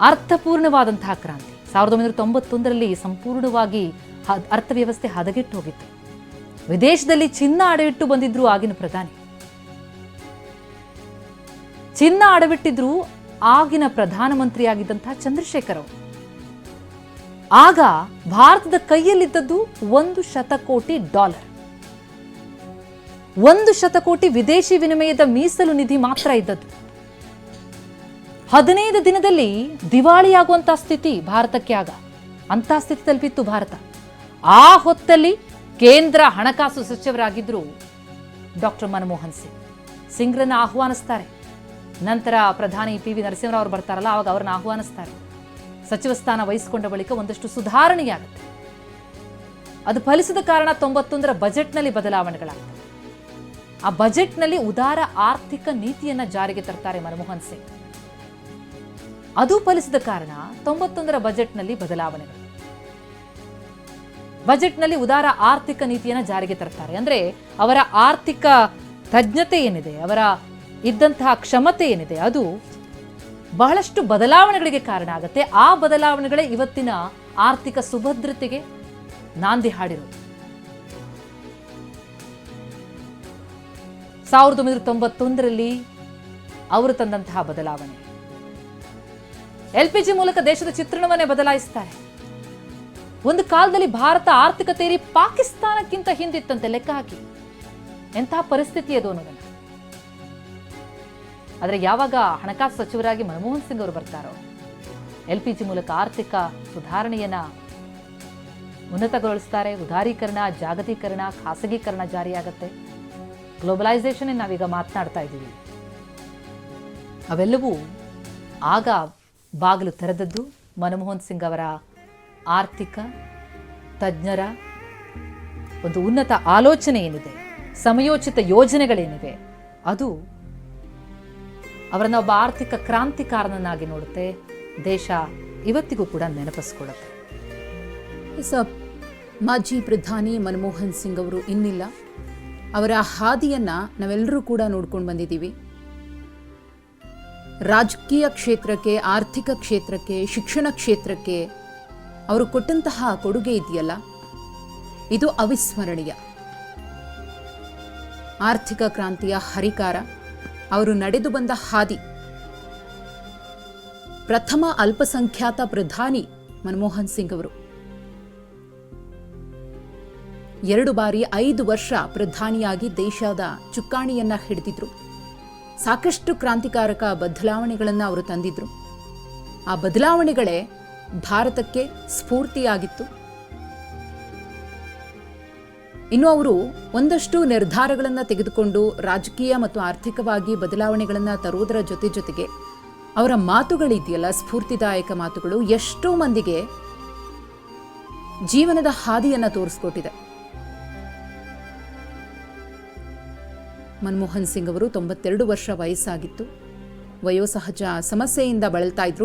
ಅರ್ಥಪೂರ್ಣವಾದಂತಹ ಕ್ರಾಂತಿ. ಸಾವಿರದ ಒಂಬೈನೂರ ತೊಂಬತ್ತೊಂದರಲ್ಲಿ ಸಂಪೂರ್ಣವಾಗಿ ಅರ್ಥವ್ಯವಸ್ಥೆ ಹದಗೆಟ್ಟು ಹೋಗಿತ್ತು. ವಿದೇಶದಲ್ಲಿ ಚಿನ್ನ ಅಡವಿಟ್ಟು ಬಂದಿದ್ರು ಆಗಿನ ಪ್ರಧಾನಿ. ಚಿನ್ನ ಅಡವಿಟ್ಟಿದ್ರು ಆಗಿನ ಪ್ರಧಾನಮಂತ್ರಿಯಾಗಿದ್ದಂತಹ ಚಂದ್ರಶೇಖರ್ ಅವರು. ಆಗ ಭಾರತದ ಕೈಯಲ್ಲಿದ್ದದ್ದು ಒಂದು ಶತಕೋಟಿ ಡಾಲರ್. ಒಂದು ಶತಕೋಟಿ ವಿದೇಶಿ ವಿನಿಮಯದ ಮೀಸಲು ನಿಧಿ ಮಾತ್ರ ಇದ್ದದ್ದು. ಹದಿನೈದು ದಿನದಲ್ಲಿ ದಿವಾಳಿಯಾಗುವಂತಹ ಸ್ಥಿತಿ ಭಾರತಕ್ಕೆ ಆಗ. ಅಂತ ಸ್ಥಿತಿ ತಲುಪಿತ್ತು ಭಾರತ. ಆ ಹೊತ್ತಲ್ಲಿ ಕೇಂದ್ರ ಹಣಕಾಸು ಸಚಿವರಾಗಿದ್ರು ಡಾಕ್ಟರ್ ಮನಮೋಹನ್ ಸಿಂಗ್. ಸಿಂಗ್ರನ್ನ ಆಹ್ವಾನಿಸ್ತಾರೆ. ನಂತರ ಪ್ರಧಾನಿ ಪಿ ವಿ ನರಸಿಂಹರಾವ್ ಬರ್ತಾರಲ್ಲ, ಅವಾಗ ಅವ್ರನ್ನ ಆಹ್ವಾನಿಸ್ತಾರೆ. ಸಚಿವ ಸ್ಥಾನ ವಹಿಸಿಕೊಂಡ ಬಳಿಕ ಒಂದಷ್ಟು ಸುಧಾರಣೆಯಾಗುತ್ತೆ. ಅದು ಫಲಿಸಿದ ಕಾರಣ ತೊಂಬತ್ತೊಂದರ ಬಜೆಟ್ನಲ್ಲಿ ಬದಲಾವಣೆಗಳಾಗ್ತವೆ. ಆ ಬಜೆಟ್ನಲ್ಲಿ ಉದಾರ ಆರ್ಥಿಕ ನೀತಿಯನ್ನ ಜಾರಿಗೆ ತರ್ತಾರೆ ಮನಮೋಹನ್ ಸಿಂಗ್. ಅದು ಫಲಿಸಿದ ಕಾರಣ ತೊಂಬತ್ತೊಂದರ ಬಜೆಟ್ನಲ್ಲಿ ಬದಲಾವಣೆಗಳು. ಬಜೆಟ್ನಲ್ಲಿ ಉದಾರ ಆರ್ಥಿಕ ನೀತಿಯನ್ನು ಜಾರಿಗೆ ತರ್ತಾರೆ ಅಂದರೆ ಅವರ ಆರ್ಥಿಕ ತಜ್ಞತೆ ಏನಿದೆ, ಅವರ ಇದ್ದಂತಹ ಕ್ಷಮತೆ ಏನಿದೆ, ಅದು ಬಹಳಷ್ಟು ಬದಲಾವಣೆಗಳಿಗೆ ಕಾರಣ ಆಗುತ್ತೆ. ಆ ಬದಲಾವಣೆಗಳೇ ಇವತ್ತಿನ ಆರ್ಥಿಕ ಸುಭದ್ರತೆಗೆ ನಾಂದಿ ಹಾಡಿರೋದು. ಸಾವಿರದ ಒಂಬೈನೂರ ತೊಂಬತ್ತೊಂದರಲ್ಲಿ ಅವರು ತಂದಂತಹ ಬದಲಾವಣೆ. ಎಲ್ ಪಿ ಜಿ ಮೂಲಕ ದೇಶದ ಚಿತ್ರಣವನ್ನೇ ಬದಲಾಯಿಸ್ತಾರೆ. ಒಂದು ಕಾಲದಲ್ಲಿ ಭಾರತ ಆರ್ಥಿಕತೆಯಲ್ಲಿ ಪಾಕಿಸ್ತಾನಕ್ಕಿಂತ ಹಿಂದಿತ್ತಂತೆ ಲೆಕ್ಕ ಹಾಕಿ. ಎಂತಹ ಪರಿಸ್ಥಿತಿ ಅದು ಅನ್ನೋದನ್ನು. ಆದರೆ ಯಾವಾಗ ಹಣಕಾಸು ಸಚಿವರಾಗಿ ಮನಮೋಹನ್ ಸಿಂಗ್ ಅವರು ಬರ್ತಾರೋ, ಎಲ್ ಪಿ ಜಿ ಮೂಲಕ ಆರ್ಥಿಕ ಸುಧಾರಣೆಯನ್ನ ಉನ್ನತಗೊಳಿಸ್ತಾರೆ, ಉದಾರೀಕರಣ, ಜಾಗತೀಕರಣ, ಖಾಸಗೀಕರಣ ಜಾರಿಯಾಗತ್ತೆ. ಗ್ಲೋಬಲೈಸೇಷನ್ ನಾವೀಗ ಮಾತನಾಡ್ತಾ ಇದ್ದೀವಿ. ಅವೆಲ್ಲವೂ ಆಗ ಬಾಗಿಲು ತೆರೆದದ್ದು ಮನಮೋಹನ್ ಸಿಂಗ್ ಅವರ ಆರ್ಥಿಕ, ತಜ್ಞರ ಒಂದು ಉನ್ನತ ಆಲೋಚನೆ ಏನಿದೆ, ಸಮಯೋಚಿತ ಯೋಜನೆಗಳೇನಿವೆ, ಅದು ಅವರನ್ನ ಒಬ್ಬ ಆರ್ಥಿಕ ಕ್ರಾಂತಿಕಾರನನ್ನಾಗಿ ನೋಡುತ್ತೆ. ದೇಶ ಇವತ್ತಿಗೂ ಕೂಡ ನೆನಪಿಸ್ಕೊಳ್ಳುತ್ತೆ. ಎಸ್ ಮಾಜಿ ಪ್ರಧಾನಿ ಮನಮೋಹನ್ ಸಿಂಗ್ ಅವರು ಇನ್ನಿಲ್ಲ. ಅವರ ಹಾದಿಯನ್ನು ನಾವೆಲ್ಲರೂ ಕೂಡ ನೋಡ್ಕೊಂಡು ಬಂದಿದ್ದೀವಿ. ರಾಜಕೀಯ ಕ್ಷೇತ್ರಕ್ಕೆ, ಆರ್ಥಿಕ ಕ್ಷೇತ್ರಕ್ಕೆ, ಶಿಕ್ಷಣ ಕ್ಷೇತ್ರಕ್ಕೆ ಅವರು ಕೊಟ್ಟಂತಹ ಕೊಡುಗೆ ಇದೆಯಲ್ಲ? ಇದು ಅವಿಸ್ಮರಣೀಯ. ಆರ್ಥಿಕ ಕ್ರಾಂತಿಯ ಹರಿಕಾರ, ಅವರು ನಡೆದು ಬಂದ ಹಾದಿ. ಪ್ರಥಮ ಅಲ್ಪಸಂಖ್ಯಾತ ಪ್ರಧಾನಿ ಮನಮೋಹನ್ ಸಿಂಗ್ ಅವರು. ಎರಡು ಬಾರಿ ಐದು ವರ್ಷ ಪ್ರಧಾನಿಯಾಗಿ ದೇಶದ ಚುಕ್ಕಾಣಿಯನ್ನ ಹಿಡಿದಿದ್ರು. ಸಾಕಷ್ಟು ಕ್ರಾಂತಿಕಾರಕ ಬದಲಾವಣೆಗಳನ್ನು ಅವರು ತಂದಿದ್ರು. ಆ ಬದಲಾವಣೆಗಳೇ ಭಾರತಕ್ಕೆ ಸ್ಫೂರ್ತಿಯಾಗಿತ್ತು. ಇನ್ನು ಅವರು ಒಂದಷ್ಟು ನಿರ್ಧಾರಗಳನ್ನು ತೆಗೆದುಕೊಂಡು ರಾಜಕೀಯ ಮತ್ತು ಆರ್ಥಿಕವಾಗಿ ಬದಲಾವಣೆಗಳನ್ನು ತರುವುದರ ಜೊತೆ ಜೊತೆಗೆ ಅವರ ಮಾತುಗಳಿದೆಯಲ್ಲ, ಸ್ಫೂರ್ತಿದಾಯಕ ಮಾತುಗಳು, ಎಷ್ಟೋ ಮಂದಿಗೆ ಜೀವನದ ಹಾದಿಯನ್ನು ತೋರಿಸ್ಕೊಟ್ಟಿದೆ. ಮನಮೋಹನ್ ಸಿಂಗ್ ಅವರು ತೊಂಬತ್ತೆರಡು ವರ್ಷ ವಯಸ್ಸಾಗಿತ್ತು. ವಯೋಸಹಜ ಸಮಸ್ಯೆಯಿಂದ ಬಳಲ್ತಾ ಇದ್ರು.